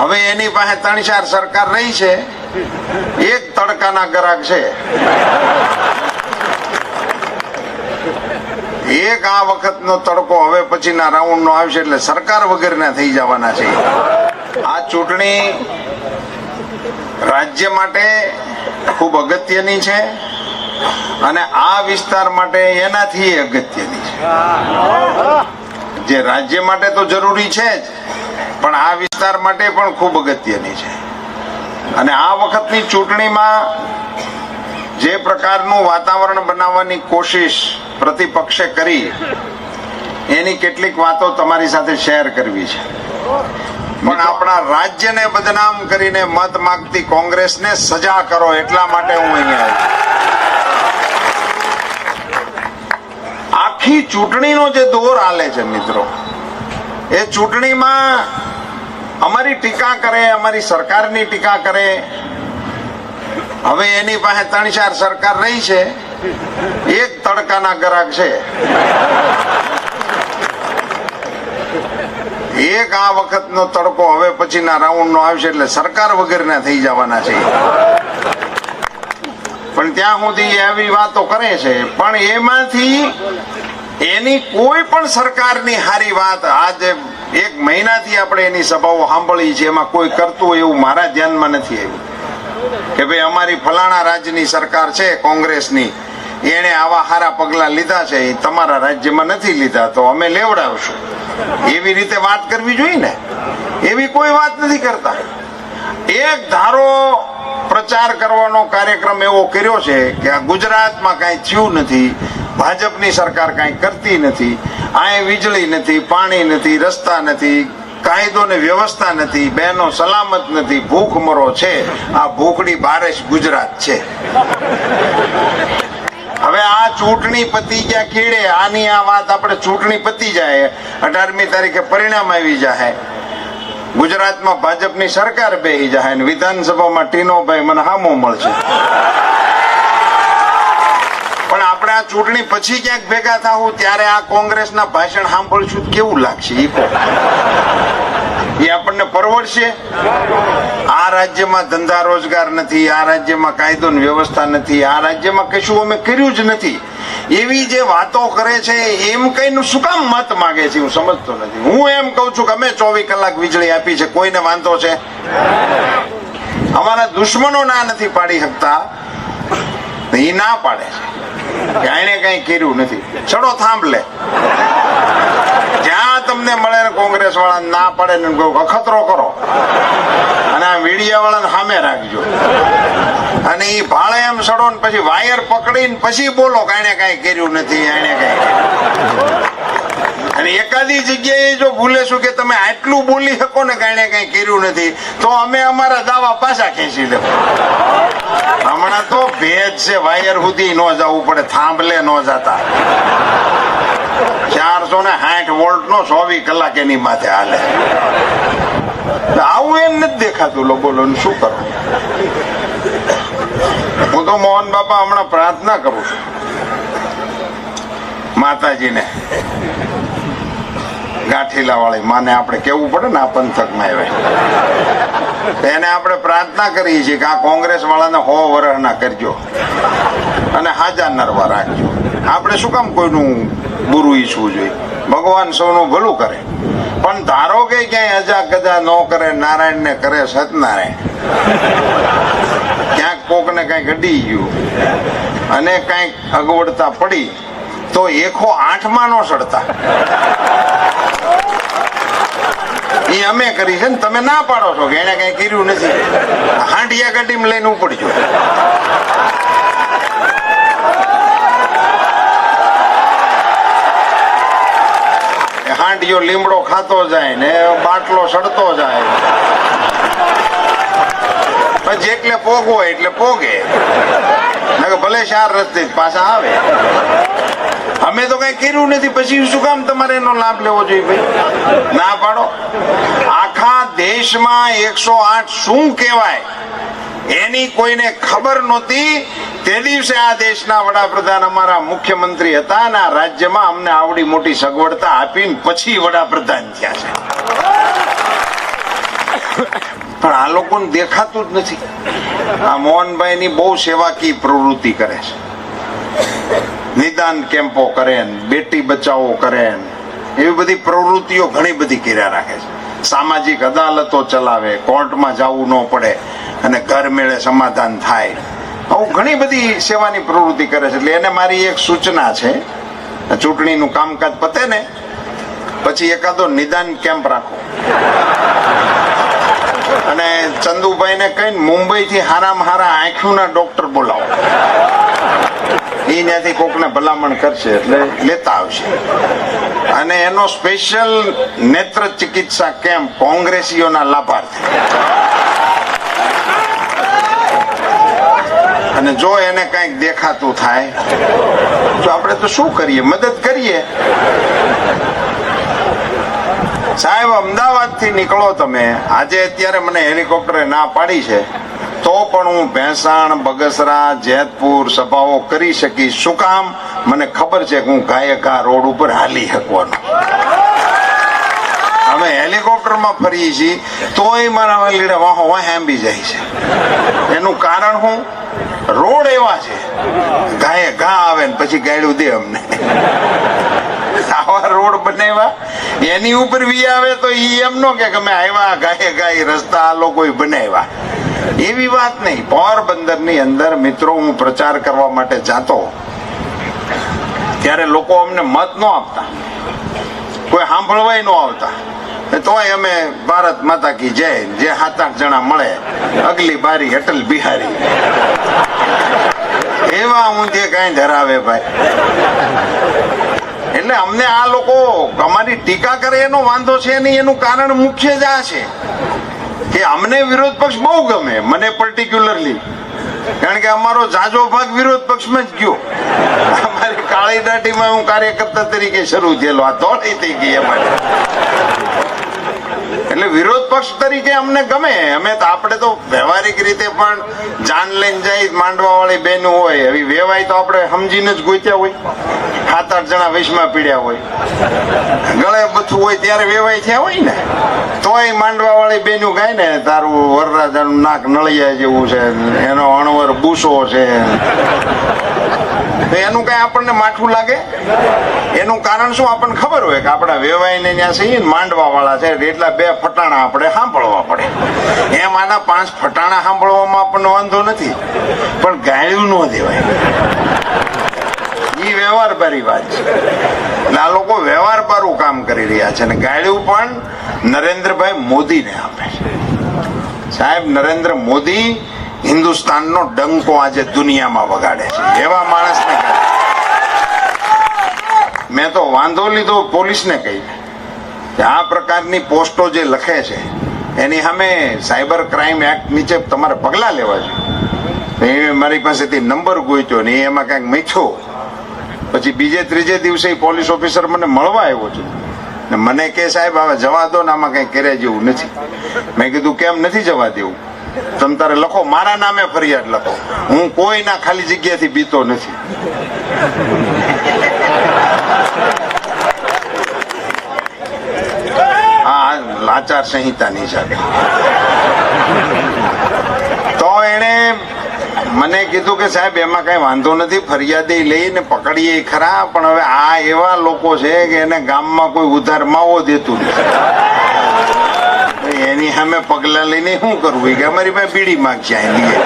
હવે એની પાસે ત્રણ ચાર સરકાર રહી છે, એક તડકાના ગ્રાહક છે. એક આ વખતનો તડકો હવે પછીના રાઉન્ડ નો આવશે એટલે સરકાર વગરના થઈ જવાના છે. આ ચૂંટણી રાજ્ય માટે ખૂબ અગત્યની છે અને આ વિસ્તાર માટે એનાથી અગત્યની છે. જે રાજ્ય માટે તો જરૂરી છે જ. પણ આ વિસ્તાર માટે પણ ખૂબ અગત્યની છે. અને આ વખતની ચૂંટણીમાં જે પ્રકારનું વાતાવરણ બનાવવાની કોશિશ પ્રતિપક્ષે કરી, એની કેટલીક વાતો તમારી સાથે શેર કરવી છે. પણ આપણા રાજ્યને બદનામ કરીને મત માગતી કોંગ્રેસને સજા કરો એટલા માટે હું અહીંયા આવ્યો આખી ચૂંટણીનો જે દોર હાલે છે મિત્રો, એ ચૂંટણીમાં અમારી ટીકા કરે, અમારી સરકારની ટીકા કરે. હવે એની પાસે ત્રણ ચાર સરકાર રહી છે. એક તડકાના ગ્રાહક છે. એક આ વખતનો તડકો હવે પછીના રાઉન્ડ નો આવશે એટલે સરકાર વગેરેના થઈ જવાના છે. પણ ત્યાં સુધી આવી વાતો કરે છે. પણ એમાંથી એની કોઈ પણ સરકારની હારી વાત આજે એક મહિનાથી આપણે એની સભાઓ સાંભળી છે, એમાં કોઈ કરતું હોય એવું મારા ધ્યાનમાં નથી આવ્યું. કે ભાઈ, અમારી ફલાણા રાજ્યની સરકાર છે, કોંગ્રેસની. એણે આવા સારા પગલા લીધા છે, એ તમારા રાજ્યમાં નથી લીધા, તો અમે લેવડાવશું. એવી રીતે વાત કરવી જોઈએ ને? એવી કોઈ વાત નથી કરતા. એક ધારો પ્રચાર કરવાનો કાર્યક્રમ એવો કર્યો છે કે આ ગુજરાતમાં કાંઈ થયું નથી, ભાજપની સરકાર કાંઈ કરતી નથી અહીં વીજળી નથી, પાણી નથી, રસ્તા નથી કાયદો ને વ્યવસ્થા નથી, બહેનો સલામત નથી ભૂખમરો છે. આ ભૂખડી બારેશ ગુજરાત છે. હવે આ ચૂંટણી પતી ગયા ખેડે આની આ વાત આપણે ચૂંટણી પતી જાય. અઢારમી તારીખે પરિણામ આવી જાય ગુજરાતમાં ભાજપની સરકાર બેહી જાય અને વિધાનસભામાં ટીનોભાઈ મને હામો મળશે. આપણે આ ચૂંટણી પછી ક્યાંક ભેગા થાવું ત્યારે આ કોંગ્રેસના ભાષણ સાંભળશું. કેવું લાગશે એ કહો એ આપણને પરવડશે? આ રાજ્યમાં ધંધા રોજગાર નથી, આ રાજ્યમાં કાયદો વ્યવસ્થા નથી, આ રાજ્યમાં કશું અમે કર્યું જ નથી. એવી જે વાતો કરે છે, એમ કઈ શું કામ મત માગે છે, હું સમજતો નથી. હું એમ કઉ છું કે અમે ચોવીસ કલાક વીજળી આપી છે, કોઈને વાંધો છે? અમારા દુશ્મનો ના નથી પાડી શકતા. એ ના પાડે છે. કે કઈ કર્યું નથી. ચડો થાંભલે જ્યાં તમને મળે ને કોંગ્રેસ વાળા ના પડે ને અખતરો કરો. અને આ મીડિયા વાળાને સામે રાખજો. અને એ ભાળે એમ સડો ને પછી વાયર પકડીને પછી બોલો કે આણે કઈ કર્યું નથી એને કઈ અને એકાદી જગ્યાએ જો ભૂલેશું કે તમે આટલું બોલી શકો ને કારણે કઈ કર્યું નથી, તો અમે અમારા દાવા પાછા ખેંચી લેવું. હમણાં તો ભેજ છે, વાયર સુધી ન જવું પડે, થાંભલે ન જતા. ચારસો ને સાઠ વોલ્ટ નો ચોવીસ કલાક એની માથે હાલે. આવું એમ નથી દેખાતું, લો બોલો શું કરું? હું તો મોહન બાપા હમણાં પ્રાર્થના કરું છું. માતાજીને. ગાંઠીલા વાળી માને આપણે કેવું પડે ને આ પંથકમાં આવે. એને આપણે પ્રાર્થના કરીએ છીએ કે આ કોંગ્રેસ વાળાને હો વરહના કરજો અને હાજા નરવા રાખજો. આપણે શું કામ કોઈનું બુરું ઈચ્છવું જોઈએ? ભગવાન સૌનું ભલું કરે. પણ ધારો કે ક્યાંય અજા કજા ન કરે નારાયણ ને કરે સતનારાયણ ક્યાંક કોકને કંઈક અડી ગયું અને કંઈક અગવડતા પડી, તો એકો આઠમાં નો સડતા. એ અમે કરી છે ને તમે ના પાડો છો કે એને કઈ કર્યું નથી. હાંડિયા ગાડીમાં લઈને ઉપડજો. હાંડિયો લીમડો ખાતો જાય ને બાટલો સડતો જાય. જેટલે એટલે પોગવો એટલે પોગે. ભલે ચાર રસ્તે પાછા આવે. અમે તો કઈ કર્યું નથી. પછી શું કામ તમારે એનો લાભ લેવો જોઈએ ભાઈ? ના પાડો. આખા દેશમાં એકસો આઠ શું કહેવાય? એની કોઈને ખબર નહોતી. તે દિવસે આ દેશના વડાપ્રધાન અમારા મુખ્યમંત્રી હતા અને આ રાજ્યમાં અમને આવડી મોટી સગવડતા આપીને પછી વડાપ્રધાન થયા છે. પણ આ લોકોને દેખાતું જ નથી. આ મોહનભાઈની બહુ સેવાકી પ્રવૃત્તિ કરે છે. નિદાન કેમ્પો કરે બેટી બચાવો કરે એવી બધી પ્રવૃત્તિઓ ઘણી બધી કર્યા રાખે છે. સામાજિક અદાલતો ચલાવે, કોર્ટમાં જવું ન પડે અને ઘર મેળે સમાધાન થાય. આવું ઘણી બધી સેવાની પ્રવૃત્તિ કરે છે. એટલે એને મારી એક સૂચના છે. ચૂંટણીનું કામકાજ પતે ને, પછી એકાદો નિદાન કેમ્પ રાખો. અને ચંદુભાઈને કહીને મુંબઈથી હારામાં હારા આંખ્યુંના ડોક્ટર બોલાવો. એ કોકને ભલામણ કરશે એટલે લેતા આવશે. અને એનો સ્પેશિયલ નેત્ર ચિકિત્સા કેમ્પ કોંગ્રેસીઓના લાભાર્થી. અને જો એને કંઈક દેખાતું થાય, તો આપણે તો શું કરીએ? મદદ કરીએ? સાહેબ અમદાવાદથી નીકળો તમે. આજે અત્યારે મને હેલિકોપ્ટરે ના પાડી છે. તો પણ હું ભેંસાણ, બગસરા, જેતપુર સભાઓ કરી શકીશ. શું કામ? મને ખબર છે કે હું ગાયકા રોડ ઉપર હાલી શકવાનો. અમે હેલિકોપ્ટરમાં ફરીએ છીએ, તોય મારા લીડા વાહો આંબી જાય છે. એનું કારણ હું? રોડ એવા છે. ગાયે ઘા આવે ને પછી ગાયડું દે અમને. આવા રોડ બનાવ્યા? એની ઉપર વી આવે તો ઈ એમ નો કે અમે આવ્યા ગાયે ગાય રસ્તા આ લોકોએ બનાવ્યા. એવી વાત નહીં. પોરબંદરની અંદર મિત્રો હું પ્રચાર કરવા માટે જાતો, ત્યારે લોકો અમને મત ન આપતા. કોઈ સાંભળવાય ન આવતા. તોય અમે ભારત માતા કી જય, જે સાત આઠ જણા મળે, અગલી બારી અટલ બિહારી. એવા જે કઈ ધરાવે ભાઈ. એટલે અમને આ લોકો અમારી ટીકા કરે એનો વાંધો છે નહીં, એનું કારણ મુખ્ય જ આ છે. અમને વિરોધ પક્ષ બહુ ગમે, મને પર્ટિક્યુલરલી કારણ કે અમારો જાજો ભાગ વિરોધ પક્ષમાં જ ગયો. અમારી કાળી દાટીમાં હું કાર્યકર્તા તરીકે શરૂ થયેલો, આ દોડી થઈ ગઈ અમારે. એટલે વિરોધ પક્ષ તરીકે અમને ગમે. અમે તો આપણે તો વ્યવહારિક રીતે પણ જાન લઈને જાય માંડવા વાળી બેન હોય, એવી વેવાય તો આપણે સમજીને જ ગોત્યા હોય. સાત આઠ જણા વિષમાં પીડ્યા હોય. ગળે બથું હોય ત્યારે વેવાય થયા હોય ને. તોય માંડવા વાળી બેનું ગાય ને, તારું વરરાજાનું નાક નળિયા જેવું છે, એનો અણવર બુસો છે. તો એનું કઈ આપણને માઠું લાગે? એનું કારણ શું આપણને ખબર હોય કે આપણા વેવાઈને ત્યાં છીએ માંડવા વાળા છે એટલા બે ફટાણા આપણે સાંભળવા પડે. એમ આના પાંચ ફટાણા સાંભળવામાં આપણને વાંધો નથી. પણ ગાયું ન દેવાય. વ્યવહાર બારી વાત છે. આ લોકો વ્યવહાર પારું કામ કરી રહ્યા છે અને ગાળ્યું પણ નરેન્દ્રભાઈ મોદીને આપે છે. સાહેબ, નરેન્દ્ર મોદી હિન્દુસ્તાનનો ડંકો આજે દુનિયામાં વગાડે છે. એવા માણસને મેં તો વાંધો લીધો પોલીસને કહી. કે આ પ્રકારની પોસ્ટો જે લખે છે, એની સામે સાયબર ક્રાઇમ એક્ટ નીચે તમારે પગલાં લેવા જોઈએ. એ મારી પાસેથી નંબર ગોચ્યો ને એમાં કાંઈક મીઠો પછી બીજે ત્રીજે દિવસે પોલીસ ઓફિસર મને મળવા આવ્યો છે. ને મને કે, સાહેબ, હવે જવા દો ને આમાં કઈ કર્યા જેવું નથી. મેં કીધું, કેમ નથી જવા દેવું? તમે તારે લખો, મારા નામે ફરિયાદ લખો. હું કોઈના ખાલી જગ્યાથી બીતો નથી. આ લાચાર સંહિતાની સાથે. તો એણે મને કીધું કે સાહેબ, એમાં કઈ વાંધો નથી, ફરિયાદી લઈને પકડીએ ખરા, પણ હવે આ એવા લોકો છે કે એને ગામમાં કોઈ ઉધાર માવો દેતું નથી. એની સામે પગલા લઈને શું કરવું? કે અમારી પાસે બીડી માગશે લઈએ